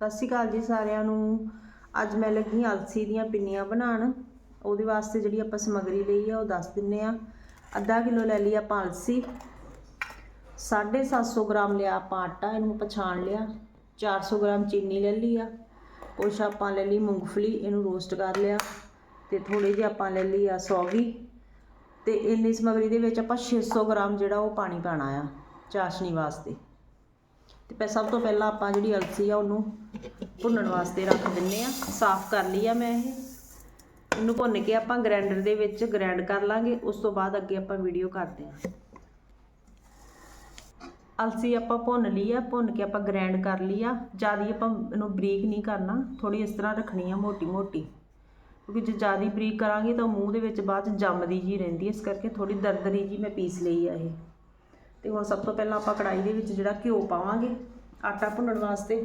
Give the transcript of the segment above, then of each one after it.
ਸਤਿ ਸ਼੍ਰੀ ਅਕਾਲ ਜੀ ਸਾਰਿਆਂ ਨੂੰ। ਅੱਜ ਮੈਂ ਲੱਗੀ ਅਲਸੀ ਦੀਆਂ ਪਿੰਨੀਆਂ ਬਣਾਉਣ। ਉਹਦੇ ਵਾਸਤੇ ਜਿਹੜੀ ਆਪਾਂ ਸਮੱਗਰੀ ਲਈ ਆ, ਉਹ ਦੱਸ ਦਿੰਨੇ ਆ ਅੱਧਾ ਕਿਲੋ ਲੈ ਲਈ ਆਪਾਂ ਅਲਸੀ। 750 ਗ੍ਰਾਮ ਲਿਆ ਆਪਾਂ ਆਟਾ, ਇਹਨੂੰ ਪਛਾਣ ਲਿਆ। 400 ਗ੍ਰਾਮ ਚੀਨੀ ਲੈ ਲਈ ਆ। ਕੁਛ ਆਪਾਂ ਲੈ ਲਈ ਮੂੰਗਫਲੀ, ਇਹਨੂੰ ਰੋਸਟ ਕਰ ਲਿਆ। ਤੇ ਥੋੜੀ ਜਿਹੀ ਆਪਾਂ ਲੈ ਲਈ ਆ ਸੌਗੀ। ਤੇ ਇੰਨੀ ਸਮੱਗਰੀ ਦੇ ਵਿੱਚ ਆਪਾਂ 600 ਗ੍ਰਾਮ ਜਿਹੜਾ ਉਹ ਪਾਣੀ ਪਾਣਾ ਆ ਚਾਸ਼ਨੀ ਵਾਸਤੇ। ਤੇ ਪਹਿ ਸਭ ਤੋਂ ਪਹਿਲਾਂ ਆਪਾਂ ਜਿਹੜੀ ਅਲਸੀ ਆ ਉਹਨੂੰ ਭੁੰਨਣ ਵਾਸਤੇ ਰੱਖ ਦਿੰਨੇ ਆ। ਸਾਫ਼ ਕਰ ਲਈ ਆ ਮੈਂ ਇਹ। ਇਹਨੂੰ ਭੁੰਨ ਕੇ ਆਪਾਂ ਗ੍ਰਾਈਂਡਰ ਦੇ ਵਿੱਚ ਗ੍ਰਾਈਂਡ ਕਰ ਲਾਂਗੇ। ਉਸ ਤੋਂ ਬਾਅਦ ਅੱਗੇ ਆਪਾਂ ਵੀਡੀਓ ਕਰਦੇ ਹਾਂ ਅਲਸੀ ਆਪਾਂ ਭੁੰਨ ਲਈ ਆ। ਭੁੰਨ ਕੇ ਆਪਾਂ ਗ੍ਰਾਈਂਡ ਕਰ ਲਈ ਆ। ਜ਼ਿਆਦਾ ਆਪਾਂ ਇਹਨੂੰ ਬਰੀਕ ਨਹੀਂ ਕਰਨਾ। ਥੋੜੀ ਇਸ ਤਰ੍ਹਾਂ ਰੱਖਣੀ ਆ ਮੋਟੀ ਮੋਟੀ ਕਿਉਂਕਿ ਜੇ ਜ਼ਿਆਦਾ ਬਰੀਕ ਕਰਾਂਗੇ ਤਾਂ ਮੂੰਹ ਦੇ ਵਿੱਚ ਬਾਅਦ ਚ ਜੰਮਦੀ ਜੀ ਰਹਿੰਦੀ ਇਸ ਕਰਕੇ ਥੋੜੀ ਦਰਦਰੀ ਜੀ ਮੈਂ ਪੀਸ ਲਈ ਆ ਇਹ। ਤੇ ਹੁਣ ਸਭ ਤੋਂ ਪਹਿਲਾਂ ਆਪਾਂ ਕੜਾਈ ਦੇ ਵਿੱਚ ਜਿਹੜਾ ਘਿਓ ਪਾਵਾਂਗੇ, ਆਟਾ ਭੁੰਨਣ ਵਾਸਤੇ।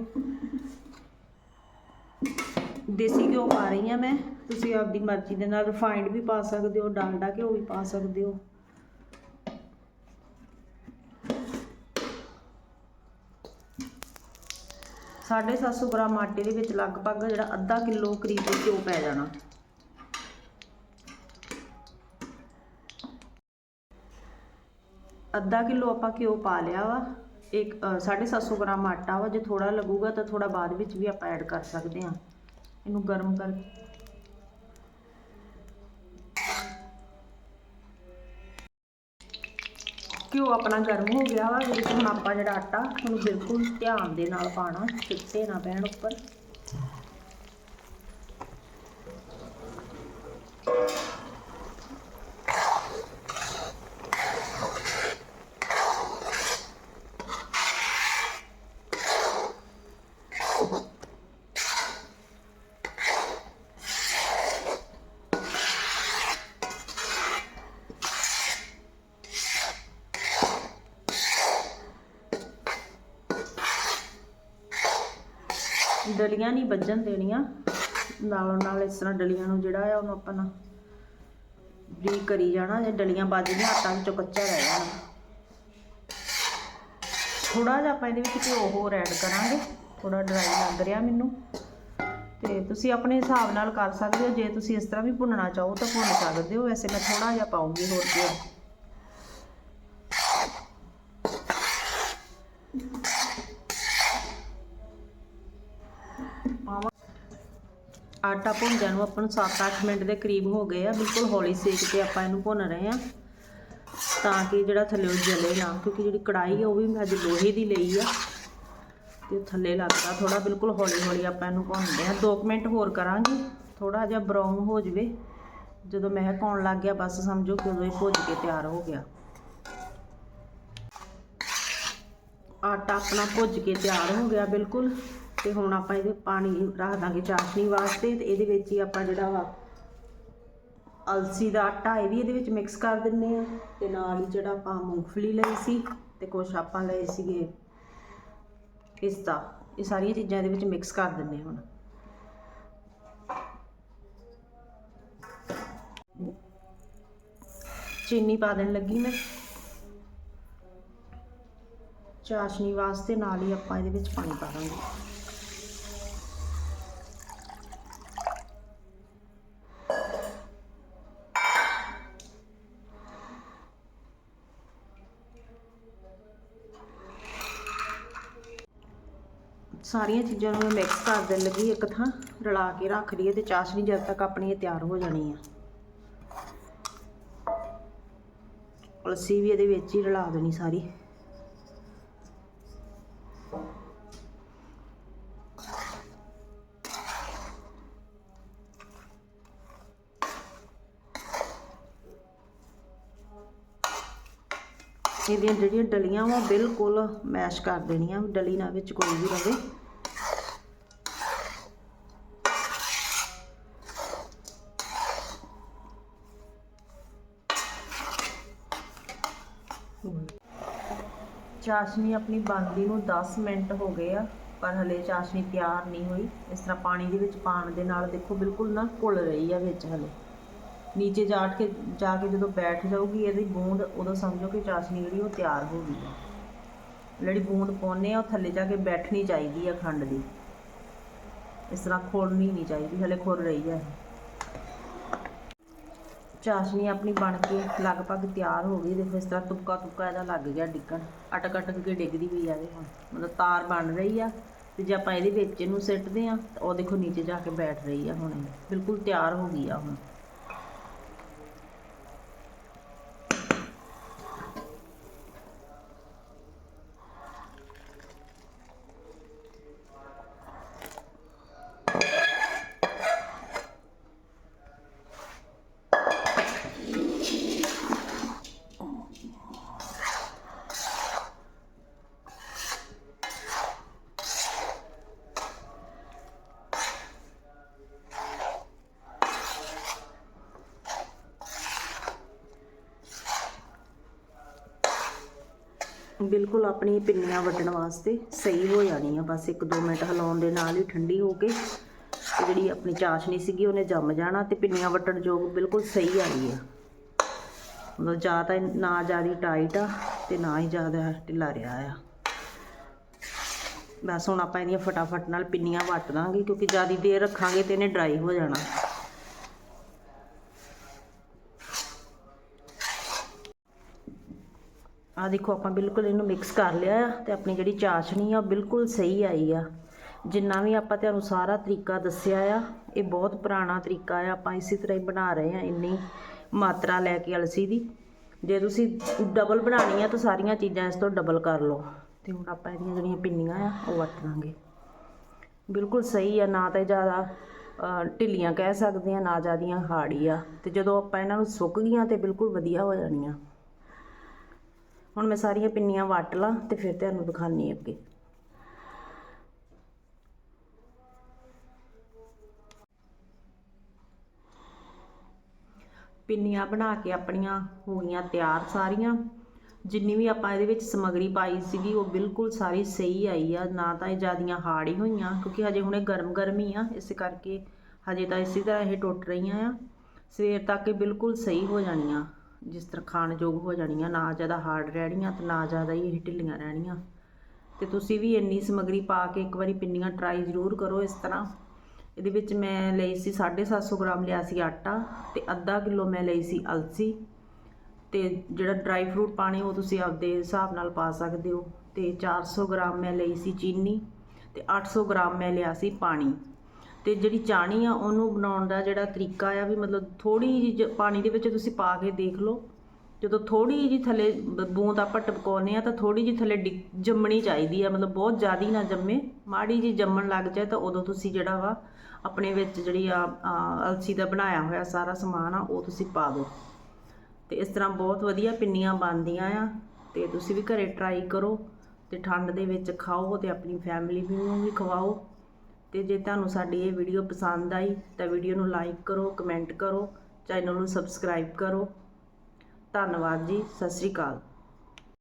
ਦੇਸੀ ਘਿਓ ਪਾ ਰਹੀ ਆ ਮੈਂ। ਤੁਸੀਂ ਆਪਦੀ ਮਰਜ਼ੀ ਦੇ ਨਾਲ ਰਿਫਾਈਨਡ ਵੀ ਪਾ ਸਕਦੇ ਹੋ, ਡਾਲਡਾ ਘਿਓ ਵੀ ਪਾ ਸਕਦੇ ਹੋ। ਸਾਢੇ ਸੱਤ ਸੌ ਗ੍ਰਾਮ ਆਟੇ ਦੇ ਵਿੱਚ ਲਗਭਗ ਜਿਹੜਾ ਅੱਧਾ ਕਿਲੋ ਕਰੀਬ ਘਿਓ ਪੈ ਜਾਣਾ। ਅੱਧਾ ਕਿਲੋ ਆਪਾਂ ਘਿਓ ਪਾ ਲਿਆ ਵਾ ਇੱਕ ਅ, ਸਾਢੇ ਸੱਤ ਸੌ ਗ੍ਰਾਮ ਆਟਾ ਵਾ ਜੇ ਥੋੜਾ ਲੱਗੂਗਾ ਤਾਂ ਥੋੜਾ ਬਾਅਦ ਵਿੱਚ ਵੀ ਆਪਾਂ ਐਡ ਕਰ ਸਕਦੇ ਹਾਂ। ਇਹਨੂੰ ਗਰਮ ਕਰ ਘਿਓ ਆਪਣਾ ਗਰਮ ਹੋ ਗਿਆ ਵਾ ਇਹਦੇ ਹੁਣ ਆਪਾਂ ਜਿਹੜਾ ਆਟਾ ਉਹਨੂੰ ਬਿਲਕੁਲ ਧਿਆਨ ਦੇ ਨਾਲ ਪਾਣਾ ਛਿੱਟੇ ਨਾ ਪੈਣ ਉੱਪਰ। ਡਲੀਆਂ ਨਹੀਂ ਵੱਜਣ ਦੇਣੀਆਂ। ਨਾਲੋਂ ਨਾਲ ਇਸ ਤਰ੍ਹਾਂ ਡਲੀਆਂ ਨੂੰ ਜਿਹੜਾ ਆ ਉਹਨੂੰ ਆਪਾਂ ਨਾ ਬਰੀਕ ਕਰੀ ਜਾਣਾ ਜੇ ਡਲੀਆਂ ਵੱਜ ਗਈਆਂ, ਆਟਾ ਵਿੱਚੋਂ ਕੱਚਾ ਰਹਿ ਜਾਣਾ। ਥੋੜਾ ਜਿਹਾ ਆਪਾਂ ਇਹਦੇ ਵਿੱਚ ਘਿਓ ਹੋਰ ਐਡ ਕਰਾਂਗੇ ਥੋੜਾ ਡਰਾਈ ਲੱਗ ਰਿਹਾ ਮੈਨੂੰ। ਤੇ ਤੁਸੀਂ ਆਪਣੇ ਹਿਸਾਬ ਨਾਲ ਕਰ ਸਕਦੇ ਹੋ, ਜੇ ਤੁਸੀਂ ਇਸ ਤਰ੍ਹਾਂ ਵੀ ਭੁੰਨਣਾ ਚਾਹੋ ਤਾਂ ਭੁੰਨ ਸਕਦੇ ਹੋ। ਵੈਸੇ ਮੈਂ ਥੋੜਾ ਜਿਹਾ ਪਾਉਂਗੀ ਹੋਰ ਘਿਓ। ਆਟਾ ਭੁੰਨਦਿਆਂ ਨੂੰ ਆਪਾਂ ਨੂੰ 7-8 ਮਿੰਟ ਦੇ ਕਰੀਬ ਹੋ ਗਏ ਆ, ਬਿਲਕੁਲ ਹੌਲੀ ਸੇਕ ਤੇ ਆਪਾਂ ਇਹਨੂੰ ਭੁੰਨ ਰਹੇ ਆ ਤਾਂ ਕਿ ਜਿਹੜਾ ਥੱਲੇ ਉਹ ਜਲੇ ਨਾ, ਕਿਉਂਕਿ ਜਿਹੜੀ ਕੜਾਈ ਆ ਉਹ ਵੀ ਮੈਂ ਅੱਜ ਲੋਹੇ ਦੀ ਲਈ ਆ। ਤੇ ਥੱਲੇ ਲੱਗਦਾ ਥੋੜਾ ਬਿਲਕੁਲ ਹੌਲੀ ਹੌਲੀ ਆਪਾਂ ਇਹਨੂੰ ਭੁੰਨਦੇ ਆ 2 ਮਿੰਟ ਹੋਰ ਕਰਾਂਗੇ ਥੋੜਾ ਜਿਹਾ ਬਰਾਊਨ ਹੋ ਜਵੇ। ਜਦੋਂ ਮਹਿਕ ਆਉਣ ਲੱਗ ਗਿਆ, ਬਸ ਸਮਝੋ ਕਿ ਉਦੋਂ ਹੀ ਭੁੱਜ ਕੇ ਤਿਆਰ ਹੋ ਗਿਆ। ਆਟਾ ਆਪਣਾ ਭੁੱਜ ਕੇ ਤਿਆਰ ਹੋ ਗਿਆ, ਬਿਲਕੁਲ। ਤੇ ਹੁਣ ਆਪਾਂ ਇਹਦੇ ਪਾਣੀ ਰੱਖ ਦਾਂਗੇ ਚਾਸ਼ਨੀ ਵਾਸਤੇ ਤੇ ਇਹਦੇ ਵਿੱਚ ਹੀ ਆਪਾਂ ਜਿਹੜਾ ਵਾ ਅਲਸੀ ਦਾ ਆਟਾ ਇਹ ਵੀ ਇਹਦੇ ਵਿੱਚ ਮਿਕਸ ਕਰ ਦਿੰਨੇ ਆ ਤੇ ਨਾਲ ਹੀ ਜਿਹੜਾ ਆਪਾਂ ਮੂੰਗਫਲੀ ਲਈ ਸੀ ਤੇ ਕੁਛ ਆਪਾਂ ਲਏ ਸੀਗੇ ਪਿਸਤਾ। ਇਹ ਸਾਰੀਆਂ ਚੀਜ਼ਾਂ ਇਹਦੇ ਵਿੱਚ ਮਿਕਸ ਕਰ ਦਿੰਨੇ ਹੁਣ। ਚੀਨੀ ਪਾ ਦੇਣ ਲੱਗੀ ਮੈਂ। ਚਾਸ਼ਨੀ ਵਾਸਤੇ ਨਾਲ ਹੀ ਆਪਾਂ ਇਹਦੇ ਵਿੱਚ ਪਾਣੀ ਪਾ ਦਾਂਗੇ। ਸਾਰੀਆਂ ਚੀਜ਼ਾਂ ਨੂੰ ਮੈਂ ਮਿਕਸ ਕਰ ਦੇਣ ਲੱਗੀ ਇੱਕ ਥਾਂ, ਰਲਾ ਕੇ ਰੱਖ ਲਈਏ ਤੇ ਚਾਸ਼ਨੀ ਜਦ ਤੱਕ ਆਪਣੀ ਇਹ ਤਿਆਰ ਹੋ ਜਾਣੀ ਆ। ਅਲਸੀ ਵੀ ਇਹਦੇ ਵਿੱਚ ਹੀ ਰਲਾ ਦੇਣੀ ਸਾਰੀ। ਇਹਦੀਆਂ ਜਿਹੜੀਆਂ ਡਲੀਆਂ ਵਾ ਬਿਲਕੁਲ ਮੈਸ਼ ਕਰ ਦੇਣੀਆਂ ਡਲੀ ਨਾ ਵਿੱਚ ਕੋਈ ਵੀ ਰਵੇ। ਚਾਸ਼ਨੀ ਆਪਣੀ ਬਣਦੀ ਨੂੰ 10 ਮਿੰਟ ਹੋ ਗਏ ਆ, ਪਰ ਹਲੇ ਚਾਸ਼ਨੀ ਤਿਆਰ ਨਹੀਂ ਹੋਈ। ਇਸ ਤਰ੍ਹਾਂ ਪਾਣੀ ਦੇ ਵਿੱਚ ਪਾਣ ਦੇ ਨਾਲ ਦੇਖੋ ਬਿਲਕੁਲ ਨਾ ਘੁਲ ਰਹੀ ਆ ਵਿੱਚ ਹਲੇ। ਨੀਚੇ ਜਾ ਕੇ ਜਾ ਕੇ ਜਦੋਂ ਬੈਠ ਜਾਊਗੀ, ਇਹਦੀ ਬੂੰਦ ਉਦੋਂ ਸਮਝੋ ਕਿ ਚਾਸ਼ਨੀ ਜਿਹੜੀ ਉਹ ਤਿਆਰ ਹੋ ਗਈ ਹੈ ਜਿਹੜੀ ਬੂੰਦ ਪਾਉਂਦੇ ਆ, ਉਹ ਥੱਲੇ ਜਾ ਕੇ ਬੈਠਣੀ ਚਾਹੀਦੀ ਆ ਖੰਡ ਦੀ। ਇਸ ਤਰ੍ਹਾਂ ਖੋਲਣੀ ਨਹੀਂ ਚਾਹੀਦੀ, ਹਲੇ ਖੁਰ ਰਹੀ ਹੈ ਚਾਸ਼ਨੀ ਆਪਣੀ ਬਣ ਕੇ ਲਗਭਗ ਤਿਆਰ ਹੋ ਗਈ, ਦੇਖੋ ਇਸ ਤਰ੍ਹਾਂ ਤੁਪਕਾ ਤੁਪਕਾ ਇਹਦਾ ਲੱਗ ਗਿਆ ਡਿੱਗਣ। ਅਟਕ ਅਟਕ ਕੇ ਡਿੱਗਦੀ ਪਈ ਆ ਦੇਖੋ ਮਤਲਬ ਤਾਰ ਬਣ ਰਹੀ ਆ ਤੇ ਜੇ ਆਪਾਂ ਇਹਦੇ ਵਿੱਚ ਇਹਨੂੰ ਸਿੱਟਦੇ ਆ, ਤਾਂ ਉਹ ਦੇਖੋ ਨੀਚੇ ਜਾ ਕੇ ਬੈਠ ਰਹੀ ਆ ਹੁਣ ਇਹ। ਬਿਲਕੁਲ ਤਿਆਰ ਹੋ ਗਈ ਆ ਹੁਣ। ਬਿਲਕੁਲ ਆਪਣੀ ਪਿੰਨੀਆਂ ਵੱਟਣ ਵਾਸਤੇ ਸਹੀ ਹੋ ਜਾਣੀ ਆ ਬਸ 1-2 ਮਿੰਟ ਹਿਲਾਉਣ ਦੇ ਨਾਲ ਹੀ ਠੰਡੀ ਹੋ ਕੇ ਤੇ ਜਿਹੜੀ ਆਪਣੀ ਚਾਸ਼ਨੀ ਸੀਗੀ ਉਹਨੇ ਜੰਮ ਜਾਣਾ ਤੇ ਪਿੰਨੀਆਂ ਵੱਟਣ ਯੋਗ ਬਿਲਕੁਲ ਸਹੀ ਆ ਗਈ ਆ। ਮਤਲਬ ਜਾਂ ਤਾਂ ਨਾ ਜ਼ਿਆਦਾ ਟਾਈਟ ਆ ਤੇ ਨਾ ਹੀ ਜ਼ਿਆਦਾ ਢਿੱਲਾ ਰਿਹਾ ਆ। ਬਸ ਹੁਣ ਆਪਾਂ ਇਹਦੀਆਂ ਫਟਾਫਟ ਨਾਲ ਪਿੰਨੀਆਂ ਵੱਟ ਦਾਂਗੇ ਕਿਉਂਕਿ ਜ਼ਿਆਦਾ ਦੇਰ ਰੱਖਾਂਗੇ ਤੇ ਇਹਨੇ ਡਰਾਈ ਹੋ ਜਾਣਾ। ਆ ਦੇਖੋ, ਆਪਾਂ ਬਿਲਕੁਲ ਇਹਨੂੰ ਮਿਕਸ ਕਰ ਲਿਆ ਆ ਤੇ ਆਪਣੀ ਜਿਹੜੀ ਚਾਸ਼ਣੀ ਆ, ਉਹ ਬਿਲਕੁਲ ਸਹੀ ਆਈ ਆ। ਜਿੰਨਾ ਵੀ ਆਪਾਂ ਤੁਹਾਨੂੰ ਸਾਰਾ ਤਰੀਕਾ ਦੱਸਿਆ ਆ, ਇਹ ਬਹੁਤ ਪੁਰਾਣਾ ਤਰੀਕਾ ਆ। ਆਪਾਂ ਇਸੇ ਤਰ੍ਹਾਂ ਹੀ ਬਣਾ ਰਹੇ ਆ, ਇੰਨੀ ਮਾਤਰਾ ਲੈ ਕੇ ਅਲਸੀ ਦੀ। ਜੇ ਤੁਸੀਂ ਡਬਲ ਬਣਾਣੀ ਆ ਤਾਂ ਸਾਰੀਆਂ ਚੀਜ਼ਾਂ ਇਸ ਤੋਂ ਡਬਲ ਕਰ ਲਓ। ਤੇ ਹੁਣ ਆਪਾਂ ਇਹਦੀਆਂ ਜਿਹੜੀਆਂ ਪਿੰਨੀਆਂ ਆ, ਉਹ ਵਰਤ ਲਾਂਗੇ। ਬਿਲਕੁਲ ਸਹੀ ਆ, ਨਾ ਤਾਂ ਜ਼ਿਆਦਾ ਢਿੱਲੀਆਂ ਕਹਿ ਸਕਦੇ ਆ, ਨਾ ਜ਼ਿਆਦੀਆਂ ਹਾੜੀ ਆ। ਤੇ ਜਦੋਂ ਆਪਾਂ ਇਹਨਾਂ ਨੂੰ ਸੁੱਕ ਗਈਆਂ ਤੇ ਬਿਲਕੁਲ ਵਧੀਆ ਹੋ ਜਾਣੀਆਂ। ਹੁਣ ਮੈਂ ਸਾਰੀਆਂ ਪਿੰਨੀਆਂ ਵੱਟ ਲਾਂ ਤੇ ਫਿਰ ਤੁਹਾਨੂੰ ਦਿਖਾਣੀ ਅੱਗੇ। ਪਿੰਨੀਆਂ ਬਣਾ ਕੇ ਆਪਣੀਆਂ ਹੋ ਗਈਆਂ ਤਿਆਰ ਸਾਰੀਆਂ। ਜਿੰਨੀ ਵੀ ਆਪਾਂ ਇਹਦੇ ਵਿੱਚ ਸਮਗਰੀ ਪਾਈ ਸੀਗੀ, ਉਹ ਬਿਲਕੁਲ ਸਾਰੀ ਸਹੀ ਆਈ ਆ। ਨਾ ਤਾਂ ਇਹ ਜ਼ਿਆਦੀਆਂ ਹਾਰਡ ਹੀ ਹੋਈਆਂ, ਕਿਉਂਕਿ ਹਜੇ ਹੁਣੇ ਗਰਮ ਗਰਮ ਹੀ ਆ, ਇਸ ਕਰਕੇ ਹਜੇ ਤਾਂ ਇਸੇ ਤਰ੍ਹਾਂ ਇਹ ਟੁੱਟ ਰਹੀਆਂ ਆ। ਸਵੇਰ ਤੱਕ ਇਹ ਬਿਲਕੁਲ ਸਹੀ ਹੋ ਜਾਣੀਆਂ। ਜਿਸ ਤਰ੍ਹਾਂ ਖਾਣਯੋਗ ਹੋ ਜਾਣੀਆਂ, ਨਾ ਜ਼ਿਆਦਾ ਹਾਰਡ ਰਹਿਣੀਆਂ ਤੇ ਨਾ ਜ਼ਿਆਦਾ ਹੀ ਇਹ ਢਿੱਲੀਆਂ ਰਹਿਣੀਆਂ। ਤੇ ਤੁਸੀਂ ਵੀ ਇੰਨੀ ਸਮਗਰੀ ਪਾ ਕੇ ਇੱਕ ਵਾਰੀ ਪਿੰਨੀਆਂ ਟਰਾਈ ਜ਼ਰੂਰ ਕਰੋ ਇਸ ਤਰ੍ਹਾਂ। ਇਹਦੇ ਵਿੱਚ ਮੈਂ ਲਈ ਸੀ 750 ਗ੍ਰਾਮ ਲਿਆ ਸੀ ਆਟਾ ਤੇ ਅੱਧਾ ਕਿਲੋ ਮੈਂ ਲਈ ਸੀ ਅਲਸੀ। ਤੇ ਜਿਹੜਾ ਡਰਾਈ ਫਰੂਟ ਪਾਣੇ ਉਹ ਤੁਸੀਂ ਆਪਦੇ ਹਿਸਾਬ ਨਾਲ ਪਾ ਸਕਦੇ ਹੋ। ਤੇ 400 ਗ੍ਰਾਮ ਮੈਂ ਲਈ ਸੀ ਚੀਨੀ ਤੇ 800 ਗ੍ਰਾਮ ਮੈਂ ਲਿਆ ਸੀ ਪਾਣੀ। ਅਤੇ ਜਿਹੜੀ ਚਾਣੀ ਆ ਉਹਨੂੰ ਬਣਾਉਣ ਦਾ ਜਿਹੜਾ ਤਰੀਕਾ ਆ ਵੀ ਮਤਲਬ ਥੋੜ੍ਹੀ ਜਿਹੀ ਪਾਣੀ ਦੇ ਵਿੱਚ ਤੁਸੀਂ ਪਾ ਕੇ ਦੇਖ ਲਓ। ਜਦੋਂ ਥੋੜ੍ਹੀ ਜਿਹੀ ਥੱਲੇ ਬ- ਬੂੰਦ ਆਪਾਂ ਟਪਕਾਉਂਦੇ ਆ ਤਾਂ ਥੋੜ੍ਹੀ ਜਿਹੀ ਥੱਲੇ ਡਿੱਗ- ਜੰਮਣੀ ਚਾਹੀਦੀ ਆ ਮਤਲਬ ਬਹੁਤ ਜ਼ਿਆਦਾ ਨਾ ਜੰਮੇ। ਮਾੜੀ ਜਿਹੀ ਜੰਮਣ ਲੱਗ ਜਾਏ ਤਾਂ ਉਦੋਂ ਤੁਸੀਂ ਜਿਹੜਾ ਵਾ ਆਪਣੇ ਵਿੱਚ ਜਿਹੜੀ ਆ ਆ, ਅਲਸੀ ਦਾ ਬਣਾਇਆ ਹੋਇਆ ਸਾਰਾ ਸਮਾਨ ਆ ਉਹ ਤੁਸੀਂ ਪਾ ਦਿਓ। ਤੇ ਇਸ ਤਰ੍ਹਾਂ ਬਹੁਤ ਵਧੀਆ ਪਿੰਨੀਆਂ ਬਣਦੀਆਂ ਆ ਤੇ ਤੁਸੀਂ ਵੀ ਘਰੇ ਟਰਾਈ ਕਰੋ ਤੇ ਠੰਡ ਦੇ ਵਿੱਚ ਖਾਓ ਤੇ ਆਪਣੀ ਫੈਮਿਲੀ ਨੂੰ ਵੀ ਖਵਾਓ। ਤੇ ਜੇ ਤੁਹਾਨੂੰ ਸਾਡੀ ਇਹ ਵੀਡੀਓ ਪਸੰਦ ਆਈ ਤਾਂ ਵੀਡੀਓ ਨੂੰ ਲਾਈਕ ਕਰੋ, ਕਮੈਂਟ ਕਰੋ, ਚੈਨਲ ਨੂੰ ਸਬਸਕ੍ਰਾਈਬ ਕਰੋ। ਧੰਨਵਾਦ ਜੀ, ਸਤਿ ਸ਼੍ਰੀ ਅਕਾਲ।